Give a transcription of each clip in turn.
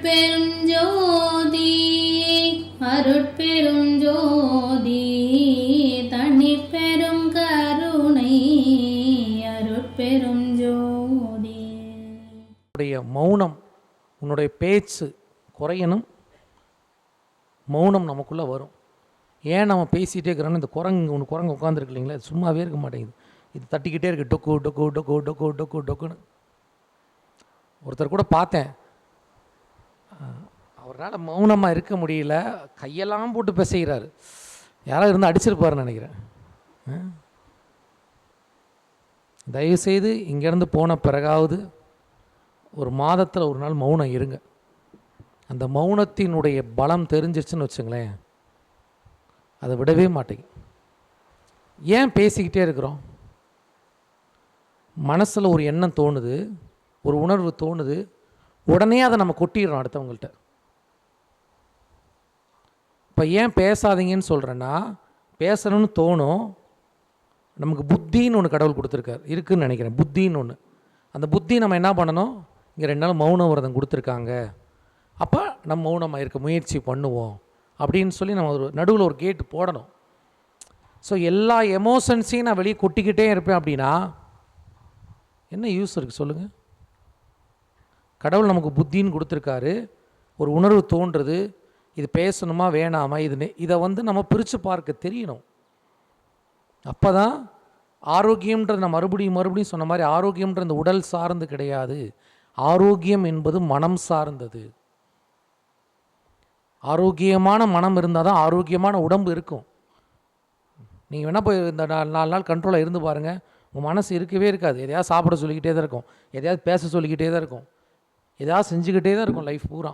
அருட்பெரும் ஜோதி அருட்பெரும் ஜோதி தனி பெரும் கருணை அருட்பெரும் ஜோதி. உன்னுடைய மௌனம் உன்னுடைய பேச்சு குறையணும். மௌனம் நமக்குள்ளே வரும். ஏன் நம்ம பேசிகிட்டே இருக்கிறோன்னு இந்த குரங்கு ஒன்று குரங்கு உட்காந்துருக்கு இல்லைங்களா? சும்மாவே இருக்க மாட்டேங்குது. இது தட்டிக்கிட்டே இருக்குது டொக்கு டொக்கு டொக்கு டொக்கு டொக்கு டொக்குன்னு. ஒருத்தர் கூட பார்த்தேன். அவரால் மௌனமாக இருக்க முடியல. கையெல்லாம் போட்டு பிசைகிறாரு. யாராவது இருந்து அடிச்சிருப்பாருன்னு நினைக்கிறேன். தயவுசெய்து இங்கேருந்து போன பிறகாவது ஒரு மாதத்தில் ஒரு நாள் மௌனம் இருங்க. அந்த மௌனத்தினுடைய பலம் தெரிஞ்சிருச்சுன்னு வச்சுங்களேன் அதை விடவே மாட்டேங்க. ஏன் பேசிக்கிட்டே இருக்கிறோம்? மனசில் ஒரு எண்ணம் தோணுது ஒரு உணர்வு தோணுது உடனே அதை நம்ம கொட்டிடுறோம் அடுத்தவங்கள்ட்ட. இப்போ ஏன் பேசாதீங்கன்னு சொல்கிறேன்னா பேசணும்னு தோணும். நமக்கு புத்தின்னு ஒன்று கடவுள் கொடுத்துருக்காரு. இருக்குதுன்னு நினைக்கிறேன். புத்தின்னு ஒன்று அந்த புத்தி நம்ம என்ன பண்ணணும்? இங்கே ரெண்டு நாள் மௌன விரதம் கொடுத்துருக்காங்க. அப்போ நம்ம மௌனமாக இருக்க முயற்சி பண்ணுவோம். அப்படின்னு சொல்லி நம்ம ஒரு நடுவில் ஒரு கேட்டு போடணும். ஸோ எல்லா எமோஷன்ஸையும் நான் வெளியே கொட்டிக்கிட்டே இருப்பேன் அப்படின்னா என்ன யூஸ் இருக்குது சொல்லுங்கள் கடவுள் நமக்கு புத்தின்னு கொடுத்துருக்காரு. ஒரு உணர்வு தோன்றுறது இது பேசணுமா வேணாமா இது இதை வந்து நம்ம பிரித்து பார்க்க தெரியணும். அப்போ தான் ஆரோக்கியம்ன்றது நான் மறுபடியும் மறுபடியும் சொன்ன மாதிரி ஆரோக்கியம்ன்ற இந்த உடல் சார்ந்து கிடையாது. ஆரோக்கியம் என்பது மனம் சார்ந்தது. ஆரோக்கியமான மனம் இருந்தால் தான் ஆரோக்கியமான உடம்பு இருக்கும். நீங்கள் வேணால் போய் இந்த நாலு நாலு நாள் கண்ட்ரோலாக இருந்து பாருங்கள் உங்கள் மனசு இருக்கவே இருக்காது. எதையாவது சாப்பிட சொல்லிக்கிட்டே தான் இருக்கும். எதையாவது பேச சொல்லிக்கிட்டே தான் இருக்கும். ஏதாவது செஞ்சுக்கிட்டே தான் இருக்கும் லைஃப் பூரா.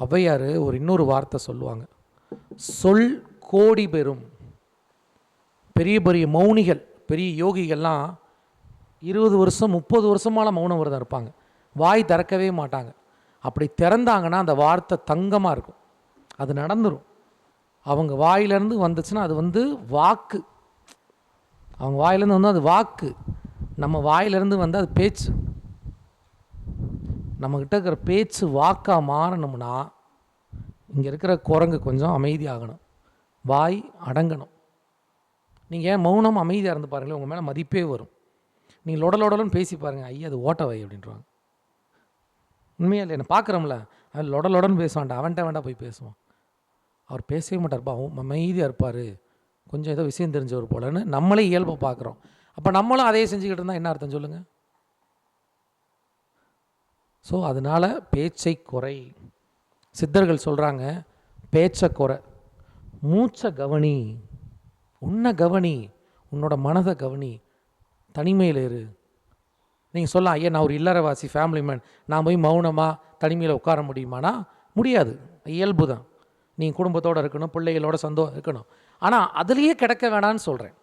ஔவையார் ஒரு இன்னொரு வார்த்தை சொல்லுவாங்க. சொல் கோடி பெறும். பெரிய பெரிய மௌனிகள் பெரிய யோகிகள்லாம் இருபது வருஷம் முப்பது வருஷமால மௌன விரதம் இருப்பாங்க. வாய் திறக்கவே மாட்டாங்க. அப்படி திறந்தாங்கன்னா அந்த வார்த்தை தங்கமாக இருக்கும். அது நடந்துடும் அவங்க வாயிலேருந்து வந்துச்சுன்னா அது வந்து வாக்கு. அவங்க வாயிலேருந்து வந்து அது வாக்கு. நம்ம வாயிலேருந்து வந்து அது பேச்சு. நம்மக்கிட்ட இருக்கிற பேச்சு வாக்காக மாறணும்னா இங்கே இருக்கிற குரங்கு கொஞ்சம் அமைதியாகணும். வாய் அடங்கணும். நீங்கள் ஏன் மௌனம் அமைதியாக இருந்து பாருங்களேன் உங்கள் மேலே மதிப்பே வரும். நீங்கள் லொடலொடலன்னு பேசி பாருங்கள் ஐயா அது ஓட்ட வை அப்படின்றாங்க. உண்மையா இல்லை என்ன பார்க்குறோம்ல அவன் லொடலொடன்னு பேசுவான்டா அவன்கிட்ட வேண்டாம் போய் பேசுவான். அவர் பேசவே மாட்டார்ப்பா அவன் அமைதியாக இருப்பார். கொஞ்சம் ஏதோ விஷயம் தெரிஞ்சவர் போலன்னு நம்மளே இயல்பை பார்க்குறோம். அப்போ நம்மளும் அதே செஞ்சுக்கிட்டு இருந்தால் என்ன அர்த்தம் சொல்லுங்கள் ஸோ அதனால் பேச்சை குறை. சித்தர்கள் சொல்கிறாங்க பேச்சை குறை. மூச்சை கவனி. உன்னை கவனி. உன்னோட மனதை கவனி. தனிமையில் இரு. நீங்கள் சொல்லலாம் ஐயா நான் ஒரு இல்லறவாசி ஃபேமிலி மேன் நான் போய் மௌனமாக தனிமையில் உட்கார முடியுமானா? முடியாது. இயல்பு தான். நீங்கள் குடும்பத்தோடு இருக்கணும் பிள்ளைகளோட சந்தோஷம் இருக்கணும். ஆனால் அதுலேயே கிடக்க வேணான்னு சொல்கிறேன்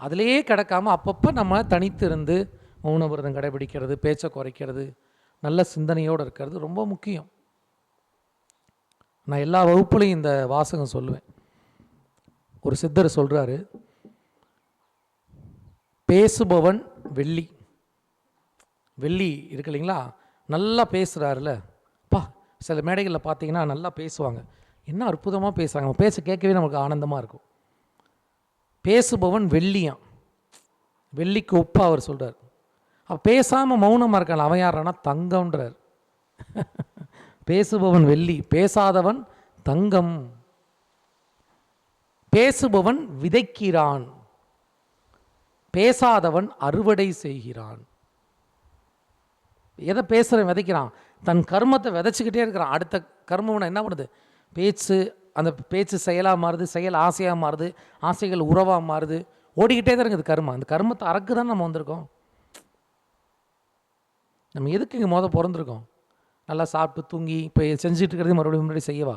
அதுலேயே கிடக்காம அப்பப்போ நம்ம தனித்து இருந்து மௌன விரதம் கடைபிடிக்கிறது பேச்சை குறைக்கிறது நல்ல சிந்தனையோடு இருக்கிறது ரொம்ப முக்கியம். நான் எல்லா வகுப்புலையும் இந்த வாசகம் சொல்லுவேன். ஒரு சித்தர் சொல்கிறாரு பேசுபவன் வெள்ளி. வெள்ளி இருக்கு இல்லைங்களா? நல்லா பேசுகிறாருல பா சில மேடைகளில் பார்த்தீங்கன்னா நல்லா பேசுவாங்க. என்ன அற்புதமாக பேசுகிறாங்க பேச கேட்கவே நமக்கு ஆனந்தமாக இருக்கும். பேசுபவன் வெள்ளியான் வெள்ளிக்கு ஒப்பாக அவர் சொல்கிறார் பேசாமல் மௌனமாக இருக்காள். அவன் யாரானா தங்கம்ன்றார். பேசுபவன் வெள்ளி பேசாதவன் தங்கம். பேசுபவன் விதைக்கிறான். பேசாதவன் அறுவடை செய்கிறான். எதை பேசுகிறவன் விதைக்கிறான்? தன் கர்மத்தை விதைச்சிக்கிட்டே இருக்கிறான். அடுத்த கர்மவனை என்ன பண்ணுது? பேச்சு அந்த பேச்சு செயலாக மாறுது செயல் ஆசையாக மாறுது ஆசைகள் உறவாக மாறுது. ஓடிக்கிட்டே தான் இருக்குது கர்மம். அந்த கர்மத்தை அறக்கு தான் நம்ம வந்திருக்கோம்? நம்ம எதுக்கு இங்கே மொதல் பிறந்திருக்கோம்? நல்லா சாப்பிட்டு தூங்கி இப்போ செஞ்சுட்டு இருக்கிறது மறுபடியும் முன்னாடி செய்யவா?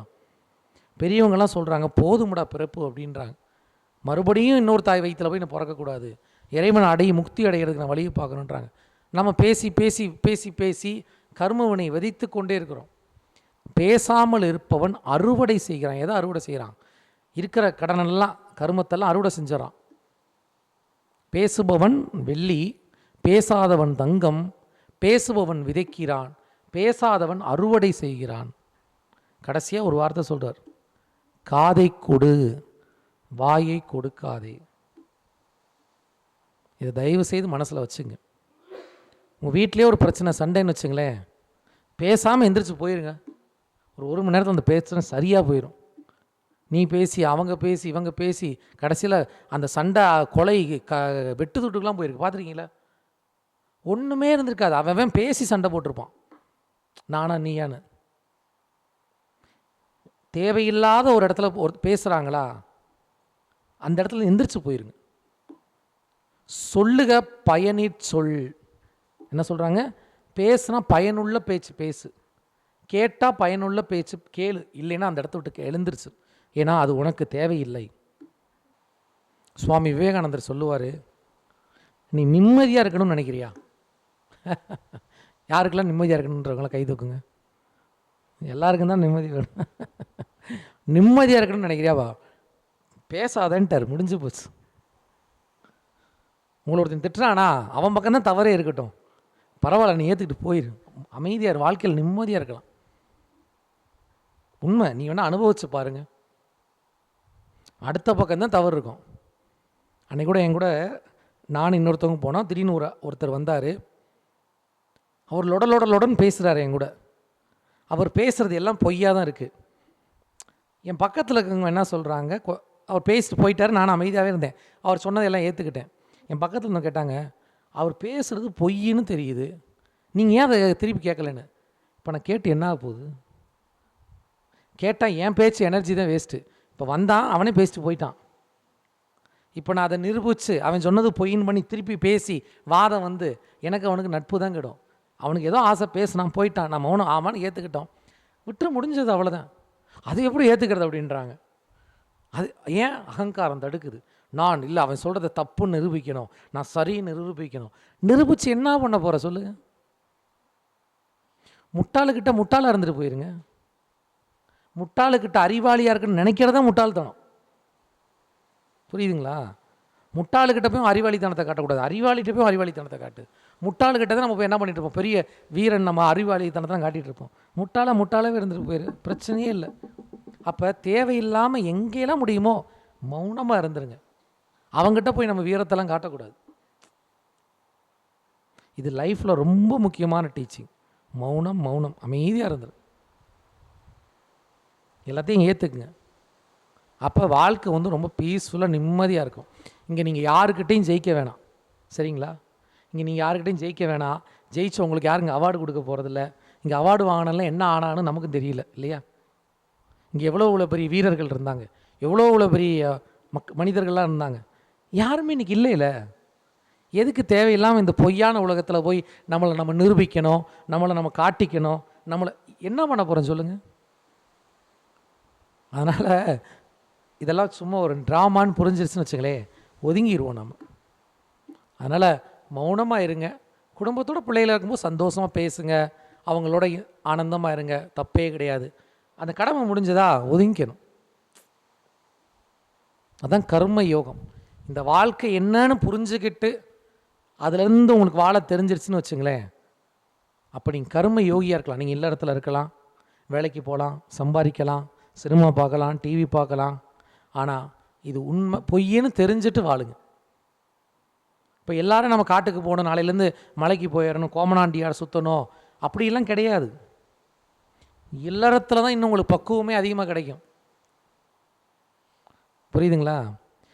பெரியவங்கெல்லாம் சொல்கிறாங்க போதுமுடா பிறப்பு அப்படின்றாங்க. மறுபடியும் இன்னொரு தாய் வயிற்றில் போய் நான் பிறக்கக்கூடாது. இறைவன் அடைய முக்தி அடைகிறதுக்கு நான் வழியை பார்க்கணுன்றாங்க. நம்ம பேசி பேசி பேசி பேசி கர்மவினை விதைத்து கொண்டே இருக்கிறோம். பேசாமல் இருப்பவன் அறுவடை செய்கிறான். எதை அறுவடை செய்கிறான்? இருக்கிற கடனெல்லாம் கருமத்தெல்லாம் அறுவடை செஞ்சிடறான். பேசுபவன் வெள்ளி பேசாதவன் தங்கம் பேசுபவன் விதைக்கிறான் பேசாதவன் அறுவடை செய்கிறான். கடைசியாக ஒரு வார்த்தை சொல்கிறார் காதை கொடு வாயை கொடுக்காதே. இதை தயவு செய்து மனசில் வச்சுங்க. உங்கள் வீட்டிலே ஒரு பிரச்சனை சண்டைன்னு வச்சுங்களேன் பேசாமல் எந்திரிச்சு போயிருங்க. ஒரு ஒரு மணி நேரத்தில் அந்த பிரச்சனை சரியாக போயிடும் நீ பேசி அவங்க பேசி இவங்க பேசி கடைசியில் அந்த சண்டை கொலை க வெட்டு துட்டுக்கெலாம் போயிருக்கு. பார்த்துருக்கீங்களா? ஒன்றுமே இருந்திருக்காது. அவன் பேசி சண்டை போட்டிருப்பான். நானா நீயான்னு. தேவையில்லாத ஒரு இடத்துல ஒரு பேசுகிறாங்களா அந்த இடத்துல எந்திரிச்சு போயிருங்க. சொல்லுக பயனி சொல். என்ன சொல்கிறாங்க பேசுனா பயனுள்ள பேச்சு பேசு. கேட்டால் பயனுள்ள பேச்சு கேளு. இல்லைன்னா அந்த இடத்த விட்டு எழுந்திருச்சு. ஏன்னா அது உனக்கு தேவையில்லை. சுவாமி விவேகானந்தர் சொல்லுவார் நீ நிம்மதியாக இருக்கணும்னு நினைக்கிறியா? யாருக்கெல்லாம் நிம்மதியாக இருக்கணுன்றவங்களாம் கை தூக்குங்க. எல்லாருக்கும் தான் நிம்மதி வேணும். நிம்மதியாக இருக்கணும்னு நினைக்கிறியாவா பேசாதேன்ட்டார் முடிஞ்சு போச்சு. உங்களை ஒருத்தன் திட்டுறானா அவன் பக்கம் தான் தவறே இருக்கட்டும். பரவாயில்ல நீ ஏற்றுக்கிட்டு போயிரு. அமைதியாக இரு, வாழ்க்கையில் நிம்மதியாக இருக்கலாம். உண்மை நீ வேணால் அனுபவிச்சு பாருங்க. அடுத்த பக்கம் தான் தவறு இருக்கும். அன்றைக்கூட என் கூட நான் இன்னொருத்தவங்க போனோம். திடீர்னு ஒரு ஒருத்தர் வந்தார். அவர் லொடலொடலுடன் பேசுகிறார் பேசுகிறாரு என் கூட. அவர் பேசுகிறது எல்லாம் பொய்யாக தான் இருக்குது என் பக்கத்தில் இருக்கவங்க என்ன சொல்கிறாங்க அவர் பேசிட்டு போயிட்டார் நான் அமைதியாகவே இருந்தேன். அவர் சொன்னதெல்லாம் ஏற்றுக்கிட்டேன் என் பக்கத்தில் இருந்து கேட்டாங்க அவர் பேசுகிறது பொய்ன்னு தெரியுது. நீங்கள் ஏன் அதை திருப்பி கேட்கலன்னு? இப்போ நான் கேட்டு என்ன ஆக போகுது? கேட்டால் என் பேச்சு எனர்ஜி தான் வேஸ்ட்டு இப்போ வந்தான் அவனே பேசிட்டு போயிட்டான். இப்போ நான் அதை நிரூபித்து அவன் சொன்னது பொய்ன்னு பண்ணி திருப்பி பேசி வாதம் வந்து எனக்கு அவனுக்கு நட்பு தான் கிடும். அவனுக்கு ஏதோ ஆசை பேசினான் போயிட்டான் நம்ம அவனும் ஆமான்னு ஏற்றுக்கிட்டோம் விட்டு முடிஞ்சது அவ்வளோதான் அது எப்படி ஏற்றுக்கிறது அப்படின்றாங்க. அது ஏன் அகங்காரம் தடுக்குது? நான் இல்லை அவன் சொல்கிறத தப்புன்னு நிரூபிக்கணும். நான் சரின்னு நிரூபிக்கணும். நிரூபித்து என்ன பண்ண போகிற சொல்லுங்க முட்டாளுக்கிட்ட முட்டாளாக இருந்துட்டு போயிருங்க. முட்டாளுக்கிட்ட அறிவாளியாக இருக்குன்னு நினைக்கிறதா முட்டாள்தனம். புரியுதுங்களா? முட்டாளுக்கிட்ட போய் அறிவாளித்தனத்தை காட்டக்கூடாது. அறிவாளிகிட்ட போய் அறிவாளித்தனத்தை காட்டு. முட்டாளுக்கிட்ட தான் நம்ம போய் என்ன பண்ணிட்டு இருப்போம்? பெரிய வீரன் நம்ம அறிவாளித்தனத்தை தான் காட்டிகிட்டு இருப்போம். முட்டாளாக முட்டாளாகவே இருந்துட்டு போயிரு. பிரச்சனையே இல்லை. அப்போ தேவையில்லாமல் எங்கேயெல்லாம் முடியுமோ மௌனமாக இருந்துருங்க. அவங்ககிட்ட போய் நம்ம வீரத்தெல்லாம் காட்டக்கூடாது. இது லைஃப்பில் ரொம்ப முக்கியமான டீச்சிங். மௌனம் மௌனம். அமைதியாக இருந்துரு. எல்லாத்தையும் ஏற்றுக்குங்க அப்போ வாழ்க்கை வந்து ரொம்ப பீஸ்ஃபுல்லாக நிம்மதியாக இருக்கும். இங்கே நீங்கள் யாருக்கிட்டேயும் ஜெயிக்க வேணாம். சரிங்களா? இங்கே நீங்கள் யாருக்கிட்டையும் ஜெயிக்க வேணாம். ஜெயிச்சு உங்களுக்கு யாருங்க அவார்டு கொடுக்க போகிறதில்ல இங்கே அவார்டு வாங்கினால என்ன ஆனான்னு நமக்கு தெரியல இல்லையா? இங்கே எவ்வளோ இவ்வளோ பெரிய வீரர்கள் இருந்தாங்க. எவ்வளோ இவ்வளோ பெரிய மக் மனிதர்கள்லாம் இருந்தாங்க. யாருமே இன்றைக்கி இல்லைல்ல எதுக்கு தேவையில்லாமல் இந்த பொய்யான உலகத்தில் போய் நம்மளை நம்ம நிரூபிக்கணும் நம்மளை நம்ம காட்டிக்கணும் நம்மளை என்ன பண்ண போகிறோம் சொல்லுங்கள் அதனால் இதெல்லாம் சும்மா ஒரு ட்ராமான்னு புரிஞ்சிருச்சுன்னு வச்சுங்களேன். ஒதுங்கிடுவோம் நம்ம அதனால் மௌனமாக இருங்க குடும்பத்தோட பிள்ளைகளா இருக்கும்போது சந்தோஷமாக பேசுங்க. அவங்களோட ஆனந்தமாக இருங்க. தப்பே கிடையாது. அந்த கடமை முடிஞ்சதா? ஒதுங்கிக்கணும். அதான் கர்ம யோகம். இந்த வாழ்க்கை என்னன்னு புரிஞ்சுக்கிட்டு அதுலேருந்து உங்களுக்கு வாழ தெரிஞ்சிருச்சுன்னு வச்சுங்களேன். அப்போ நீங்கள் கர்ம யோகியாக இருக்கலாம். நீங்கள் இல்லறத்தில் இருக்கலாம். வேலைக்கு போகலாம் சம்பாதிக்கலாம் சினிமா பார்க்கலாம் டிவி பார்க்கலாம். ஆனால் இது உண்மை பொய்யன்னு தெரிஞ்சுட்டு வாழுங்க. இப்போ எல்லாரும் நம்ம காட்டுக்கு போகணும் நாளையிலேருந்து மலைக்கு போயிடணும் கோமனாண்டியார் சுற்றணும் அப்படிலாம் கிடையாது. இல்லறத்தில் தான் இன்னும் உங்களுக்கு பக்குவமே அதிகமாக கிடைக்கும். புரியுதுங்களா?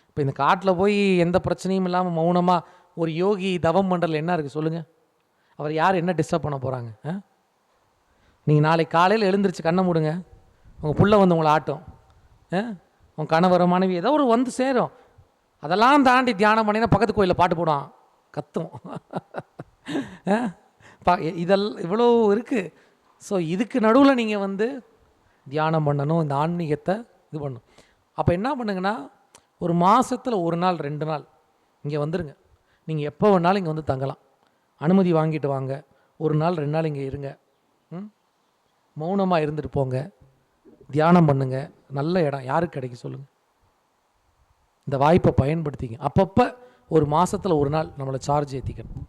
இப்போ இந்த காட்டில் போய் எந்த பிரச்சனையும் இல்லாமல் மௌனமாக ஒரு யோகி தவம் பண்ணுறதுல என்ன இருக்குது சொல்லுங்கள் அவர் யார் என்ன டிஸ்டர்ப் பண்ண போகிறாங்க ஆ? நீங்கள் நாளைக்கு காலையில் எழுந்திரிச்சு கண்ணை மூடுங்க. உங்கள் புள்ள வந்து உங்களை ஆட்டும். ஆ? உங்கள் கணவர் மனைவி ஏதோ ஒரு வந்து சேரும். அதெல்லாம் தாண்டி தியானம் பண்ணினா பக்கத்து கோயிலில் பாட்டு போடுவான். கத்தும். பா இதெல்லாம் இவ்வளோ இருக்குது ஸோ இதுக்கு நடுவில் நீங்கள் வந்து தியானம் பண்ணணும் இந்த ஆன்மீகத்தை இது பண்ணணும். அப்போ என்ன பண்ணுங்கன்னா ஒரு மாதத்தில் ஒரு நாள் ரெண்டு நாள் இங்கே வந்துடுங்க நீங்கள் எப்போ வேணாலும் இங்கே வந்து தங்கலாம். அனுமதி வாங்கிட்டு வாங்க. ஒரு நாள் ரெண்டு நாள் இங்கே இருங்க. ம்? மௌனமாக இருந்துட்டு போங்க. தியானம் பண்ணுங்கள் நல்ல இடம். யாருக்கு கிடைக்கும் சொல்லுங்கள் இந்த வாய்ப்பை பயன்படுத்திங்க. அப்பப்போ ஒரு மாதத்தில் ஒரு நாள் நம்மளை சார்ஜ் ஏற்றிக்கணும்